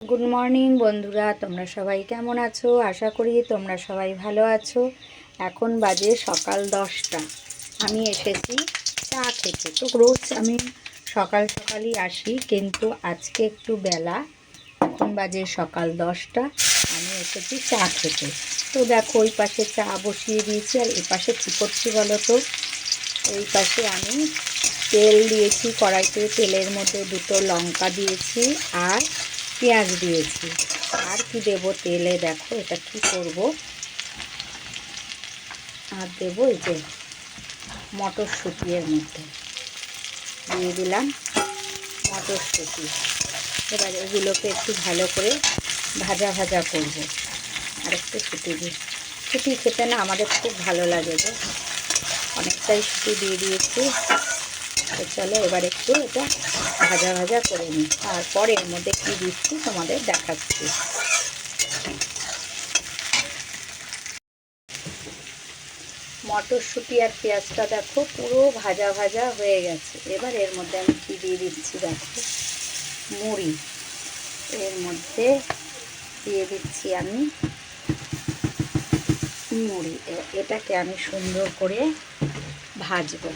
Good morning বন্ধুরা, তোমরা সবাই কেমন আছো? আশা করি তোমরা সবাই ভালো আছো। এখন বাজে সকাল দশটা। আমি এসেছি চা খেতে। তো রোজ আমি সকাল সকালই আসি, কিন্তু আজকে একটু বেলা। এখন বাজে সকাল দশটা, আমি এসেছি চা খেতে। তো দেখো, ওই পাশে চা বসিয়ে দিয়েছি, আর এ পাশে কী করছি বলো তো? এই পাশে আমি তেল দিয়েছি, কড়াইতে তেলের মধ্যে দুটো লঙ্কা দিয়েছি, আর পেঁয়াজ দিয়েছি। আর কি দেব তেলে? দেখো, এটা কি করব? আর দেবো এই যে মটরশুঁটি এর মধ্যে। দিয়ে দিলাম মটরশুঁটি। এবার এগুলোকে একটু ভালো করে ভাজা ভাজা করব। আর একটু ছুটি দিই ছুটি খেতে না আমাদের খুব ভালো লাগে গো। অনেকটাই ছুটি দিয়ে দিয়েছি। তো চলো এবার একটু এটা ভাজা ভাজা করে নিই। তারপর এর মধ্যে কী দিচ্ছি তোমাদের দেখাচ্ছি। মটরশুঁটি আর পেঁয়াজটা দেখো, পুরো ভাজা ভাজা হয়ে গেছে। এবার এর মধ্যে আমি কী দিয়ে দিচ্ছি দেখো? মুড়ি। এর মধ্যে দিয়ে দিচ্ছি আমি মুড়ি। এটাকে আমি সুন্দর করে ভাজবো।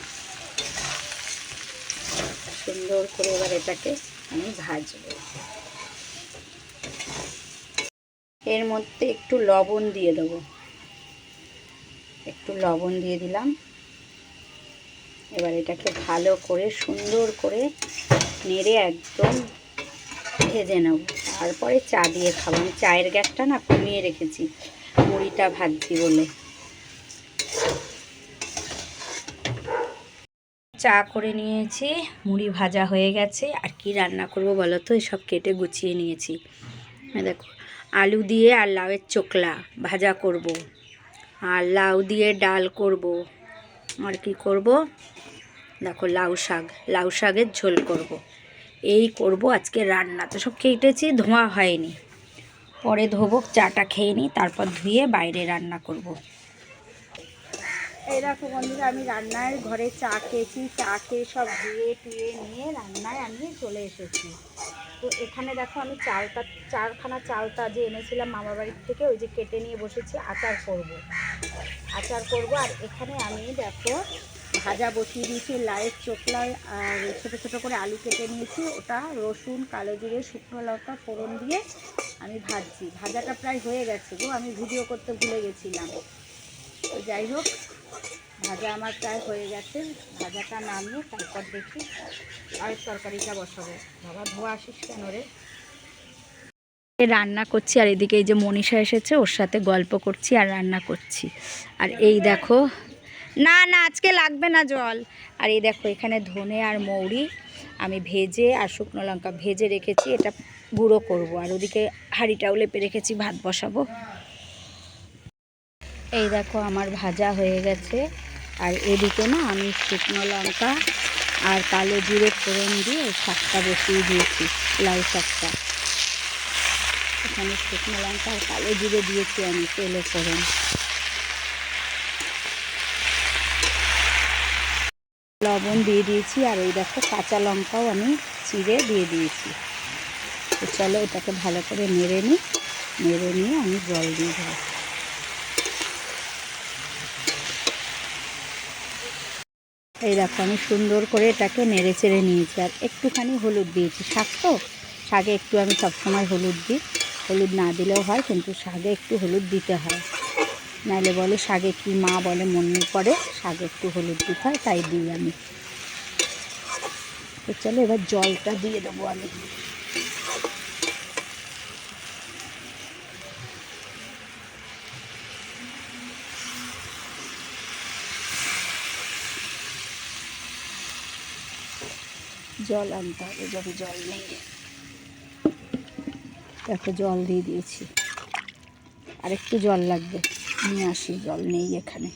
সুন্দর করে এবার এটাকে আমি ভাজবো। এর মধ্যে একটু লবণ দিয়ে দেবো। একটু লবণ দিয়ে দিলাম। এবার এটাকে ভালো করে, সুন্দর করে নেড়ে একদম ভেজে নেব। তারপরে চা দিয়ে খাব। আমি চায়ের গ্যাসটা না কমিয়ে রেখেছি। মুড়িটা ভাজছি বলে। চা করে নিয়েছি, মুড়ি ভাজা হয়ে গেছে। আর কি রান্না করব বলো তো? সব কেটে গুছিয়ে নিয়েছি। দেখো, আলু দিয়ে আর লাউয়ের চোকলা ভাজা করব। আর লাউ দিয়ে ডাল করব। আর কি করব? দেখো, লাউ শাক, লাউ শাকের ঝোল করব। এই করব আজকে রান্না। তো সব কেটেছি, ধোঁয়া হয়নি। পরে ধোবো, চাটা খেয়ে নিই, তারপর ধুয়ে বাইরে রান্না করব। এই দেখো বন্ধুরা, আমি রান্নার ঘরে চা খেয়েছি, চা খেয়ে সব ধুয়ে টুয়ে নিয়ে রান্নায় আমি চলে এসেছি। তো এখানে দেখো আমি চালটা, চারখানা চালটা যে এনেছিলাম মামার বাড়ির থেকে, ওই যে কেটে নিয়ে বসেছি, আচার করব। আচার করব, আর এখানে আমি দেখো ভাজা বসিয়ে দিয়েছি লাইয়ের চোখলায় আর ছোটো ছোটো করে আলু কেটে নিয়েছি, ওটা রসুন, কালো জিরে, শুকনো লঙ্কা ফোড়ন দিয়ে আমি ভাজছি। ভাজাটা প্রায় হয়ে গেছে গো, আমি ভিডিও করতে ভুলে গেছিলাম। তো যাই হোক ভাজা আমার প্রায় হয়ে গেছে। ভাজাটা নামিয়ে তারপর দেখি আর তরকারিটা বসাবো। বাবা, ধোয়া আসিস কেন রে? রান্না করছি আর এদিকে এই যে মনীষা এসেছে, ওর সাথে গল্প করছি আর রান্না করছি। আর এই দেখো, না না, আজকে লাগবে না জল। আর এই দেখো, এখানে ধনে আর মৌরি আমি ভেজে আর শুকনো লঙ্কা ভেজে রেখেছি, এটা গুঁড়ো করব। আর ওদিকে হাঁড়িটাও লেপে রেখেছি, ভাত বসাবো। এই দেখো, আমার ভাজা হয়ে গেছে। আর এদিকে না আমি শুকনো লঙ্কা আর কালো জিরে ফোড়ন দিয়ে শাকটা বসিয়ে দিয়েছি, লাউ শাকটা। এখানে শুকনো লঙ্কা আর কালো জিরে দিয়েছি আমি, তেলে ফোড়ন। লবণ দিয়ে দিয়েছি আর ওই দেখো কাঁচা লঙ্কাও আমি চিড়ে দিয়ে দিয়েছি। তো চলো এটাকে ভালো করে নেড়ে নিই, নেড়ে নিয়ে আমি জল দিয়ে দেবো। এই দেখো, আমি সুন্দর করে এটাকে নেড়ে চেড়ে নিয়েছি। আর একটুখানি হলুদ দিয়েছি। শাক তো, শাকে একটু আমি সবসময় হলুদ দিই। হলুদ না দিলেও হয়, কিন্তু শাকে একটু হলুদ দিতে হয়। নাহলে বলে শাকে কি মা বলে মনে পড়ে শাকে একটু হলুদ দিতে হয়, তাই দিই আমি। তো চলো এবার জলটা দিয়ে দেবো আমি জল আনতে হবে যদি জল নেই দেখো, জল দিয়ে দিয়েছি। আর একটু জল লাগবে। নিয়ে আসি, জল নেই এখানে।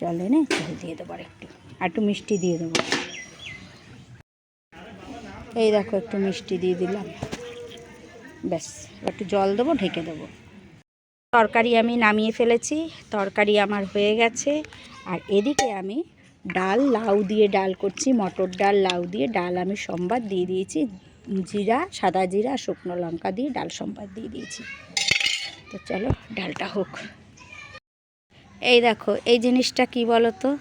জল এনে জল দিয়ে দেবো আর একটু আর একটু মিষ্টি দিয়ে দেবো। এই দেখো, একটু মিষ্টি দিয়ে দিলাম। ব্যাস, একটু জল দেবো, ঢেকে দেবো। তরকারি আমি নামিয়ে ফেলেছি। তরকারি আমার হয়ে গেছে। আর এদিকে আমি ডাল, লাউ দিয়ে ডাল করছি, মটর ডাল, লাউ দিয়ে ডাল আমি সোমবার দিয়ে দিয়েছি। জিরা, সাদা জিরা, শুকনো লঙ্কা দিয়ে ডাল সম্বাদ দিয়ে দিয়েছি। তো চলো, ডালটা হোক। এই দেখো, এই জিনিসটা কি বলো তো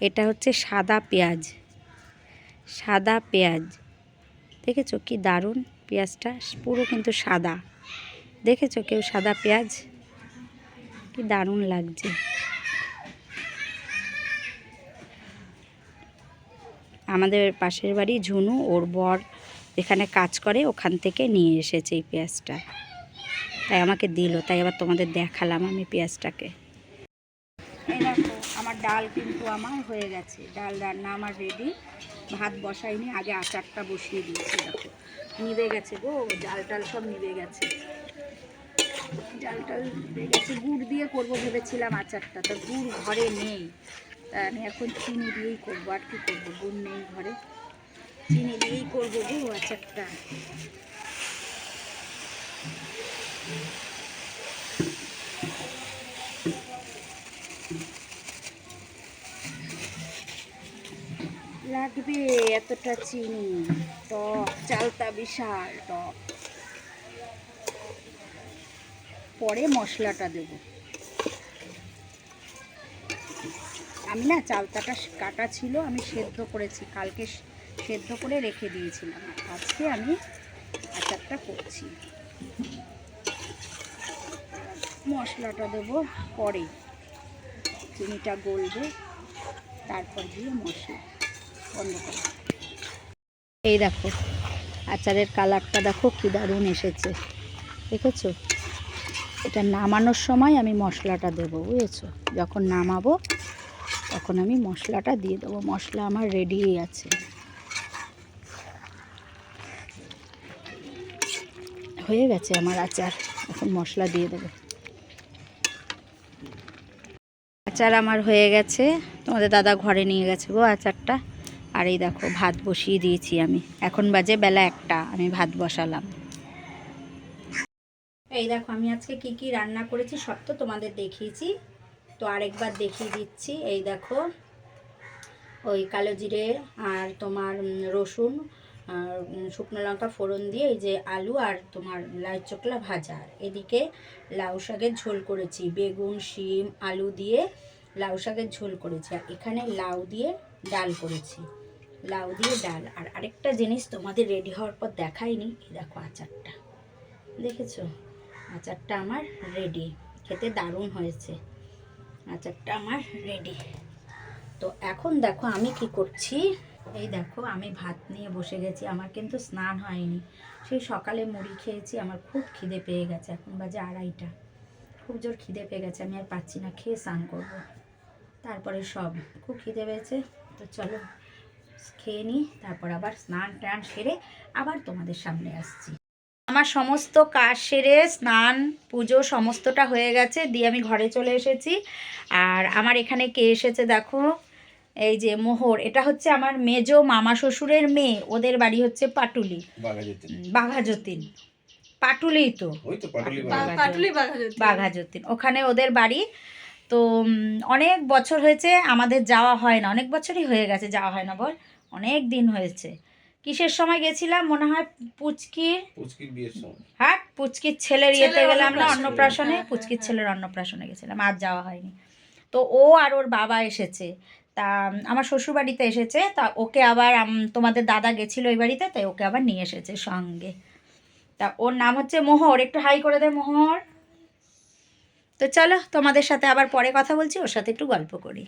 এটা হচ্ছে সাদা পেঁয়াজ। সাদা পেঁয়াজ। দেখেছ কি দারুণ পেঁয়াজটা? পুরো কিন্তু সাদা। দেখেছ কেউ সাদা পেঁয়াজ? কি দারুণ লাগছে। আমাদের পাশের বাড়ি ঝুনু, ওর বর এখানে কাজ করে, ওখান থেকে নিয়ে এসেছে এই পেঁয়াজটা। তাই আমাকে দিল, তাই আবার তোমাদের দেখালাম আমি পেঁয়াজটাকে। আমার ডাল কিন্তু আমার হয়ে গেছে। ডাল রান্না আমার রেডি ভাত বসাইনি, আগে আচারটা বসিয়ে দিয়েছি, দেখো। নিভে গেছে গো, ডাল টাল সব নিভে গেছে। ডাল টাল গেছে। গুড় দিয়ে করব ভেবেছিলাম আচারটা, তো গুড় ঘরে নেই। তা আমি এখন চিনি দিয়েই করব। আর কি করব? গুড় নেই ঘরে। চিনি দিয়েই করব গো আচারটা লাগবে এতটা চিনি। টক চালটা বিশাল টক। পরে মশলাটা দেব। আমি না চালতাটা কাটা ছিল, আমি সেদ্ধ করেছি, কালকে সেদ্ধ করে রেখে দিয়েছিলাম। আজকে আমি আচারটা করছি। মশলাটা দেবো পরে। চিনিটা গলবে, তারপর দিয়ে মশলা বন্ধ করো এই দেখো, আচারের কালারটা দেখো কি দারুণ এসেছে। দেখেছ? এটা নামানোর সময় আমি মশলাটা দেবো, বুঝেছ? যখন নামাবো তখন আমি মশলাটা দিয়ে দেবো। মশলা আমার রেডি আছে। হয়ে গেছে আমার আচার। এখন মশলা দিয়ে দেবো। আচার আমার হয়ে গেছে। তোমাদের দাদা ঘরে নিয়ে গেছে গো আচারটা। আর এই দেখো, ভাত বসিয়ে দিয়েছি আমি। এখন বাজে বেলা একটা, আমি ভাত বসালাম। এই দেখো, আমি আজকে কি কি রান্না করেছি সব তো তোমাদের দেখিয়েছি। তো আরেকবার দেখিয়ে দিচ্ছি। এই দেখো, ওই কালো জিরে আর তোমার রসুন আর শুকনো লঙ্কা ফোড়ন দিয়ে এই যে আলু আর তোমার লাউ চোকলা ভাজা। এদিকে লাউ শাকের ঝোল করেছি, বেগুন, শিম, আলু দিয়ে লাউ শাকের ঝোল করেছি আর এখানে লাউ দিয়ে ডাল করেছি। লাউ দিয়ে ডাল। আর আরেকটা জিনিস তোমাদের রেডি হওয়ার পর দেখাইনি দেখো আচারটা। দেখেছ? আচারটা আমার রেডি, খেতে দারুণ হয়েছে। আচারটা আমার রেডি তো এখন দেখো আমি কি করছি? এই দেখো আমি ভাত নিয়ে বসে গেছি, আমার কিন্তু স্নান হয়নি। সেই সকালে মুড়ি খেয়েছি, আমার খুব খিদে পেয়ে গেছে। এখন বাজে আড়াইটা। খুব জোর খিদে পেয়ে গেছে, আমি আর পাচ্ছি না, খেয়ে স্নান করব। তারপরে সব। খুব খিদে পেয়েছে। তো চলো, খেয়ে নিই, তারপর আবার স্নান টান সেরে আবার তোমাদের সামনে আসছি। আমার সমস্ত কাজ সেরে স্নান পুজো সমস্তটা হয়ে গেছে দিয়ে আমি ঘরে চলে এসেছি। আর আমার এখানে কে এসেছে দেখো? এই যে মোহর এটা হচ্ছে আমার মেজো মামা শ্বশুরের মেয়ে ওদের বাড়ি হচ্ছে পাটুলি। বাঘাযতীন। পাটুলি তো? পাটুলি বাঘা- বাঘা পাটুলি বাঘা বাঘাযতীন ওখানে ওদের বাড়ি। তো অনেক বছর হয়েছে আমাদের যাওয়া হয় না অনেক বছরই হয়ে গেছে যাওয়া হয় না বল অনেক দিন হয়েছে। কিসের সময় গেছিলাম? মনে হয় পুচকির পুচকির বিয়ের সময়। হ্যাঁ পুচকির ছেলের ইয়েতে গেলাম না অন্নপ্রাশনে। হ্যাঁ, পুচকির হ্যাঁ, ছেলের অন্নপ্রাশনে গেছিলাম আর যাওয়া হয়নি। তো ও আর ওর বাবা এসেছে। তা আমার শ্বশুর বাড়িতে এসেছে তা ওকে আবার তোমাদের দাদা গেছিল ওই বাড়িতে তাই ওকে আবার নিয়ে এসেছে সঙ্গে। তা ওর নাম হচ্ছে মোহর একটু হাই করে দে মোহর। তো চলো তোমাদের সাথে আবার পরে কথা বলছি ওর সাথে একটু গল্প করি।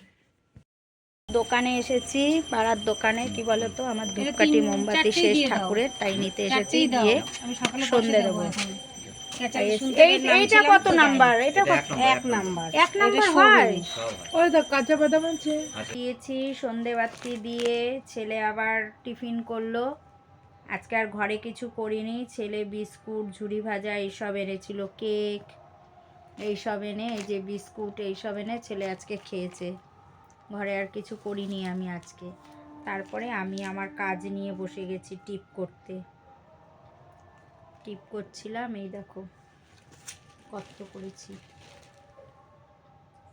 দোকানে এসেছি পাড়ার দোকানে কি বলতো? আমার ধূপকাঠি মোমবাতি শেষ ঠাকুরের তাই নিতে এসেছি দিয়ে সন্ধে দেবো। এখন তাই ক্যাচারি এস- শুনতে এই- পেয়ে এইটা কত নাম্বার? এটা এটা এক এক নাম্বার। এক নাম্বার এটা সবুজ। সব হয়। ওই তো কাঁচা বাদাম আছে দিয়েছি সন্ধেবাতি দিয়ে ছেলে আবার টিফিন করল। আজকে আর ঘরে কিছু করিনি। ছেলে বিস্কুট ঝুড়ি ভাজা এইসব এনেছিল কেক এইসব এনে এই যে বিস্কুট এইসব এনে ছেলে আজকে খেয়েছে। ঘরে আর কিছু করিনি আমি আজকে। তারপরে আমি আমার কাজ নিয়ে বসে গেছি টিপ করতে। টিপ করছিলাম, এই দেখো কত করেছি।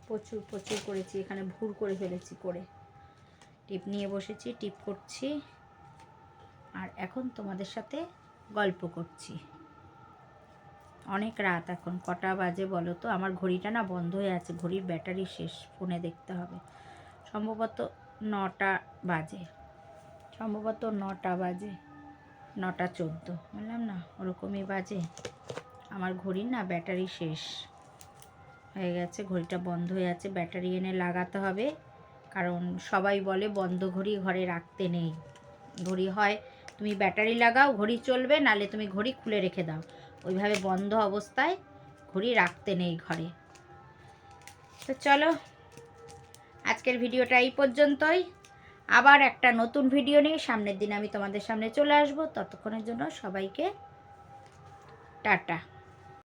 প্রচুর প্রচুর করেছি, এখানে ভুল করে ফেলেছি করে। টিপ নিয়ে বসেছি, টিপ করছি। আর এখন তোমাদের সাথে গল্প করছি। অনেক রাত এখন, কটা বাজে বলো তো? আমার ঘড়িটা না বন্ধ হয়ে আছে, ঘড়ির ব্যাটারি শেষ, ফোনে দেখতে হবে। সম্ভবত নটা বাজে। সম্ভবত নটা বাজে, নটা চোদ্দ। বললাম, না, ওরকমই বাজে। আমার ঘড়ির না, ব্যাটারি শেষ। হয়ে গেছে, ঘড়িটা বন্ধ হয়ে আছে, ব্যাটারি এনে লাগাতে হবে। কারণ সবাই বলে বন্ধ ঘড়ি ঘরে রাখতে নেই। ঘড়ি হয়, তুমি ব্যাটারি লাগাও, ঘড়ি চলবে, নালে তুমি ঘড়ি খুলে রেখে দাও। ওইভাবে বন্ধ অবস্থায় ঘড়ি রাখতে নেই ঘরে। তো চলো আজকের ভিডিওটা এই পর্যন্তই। আবার একটা নতুন ভিডিও নিয়ে সামনের দিন আমি তোমাদের সামনে চলে আসব। ততক্ষণের জন্য সবাইকে টাটা।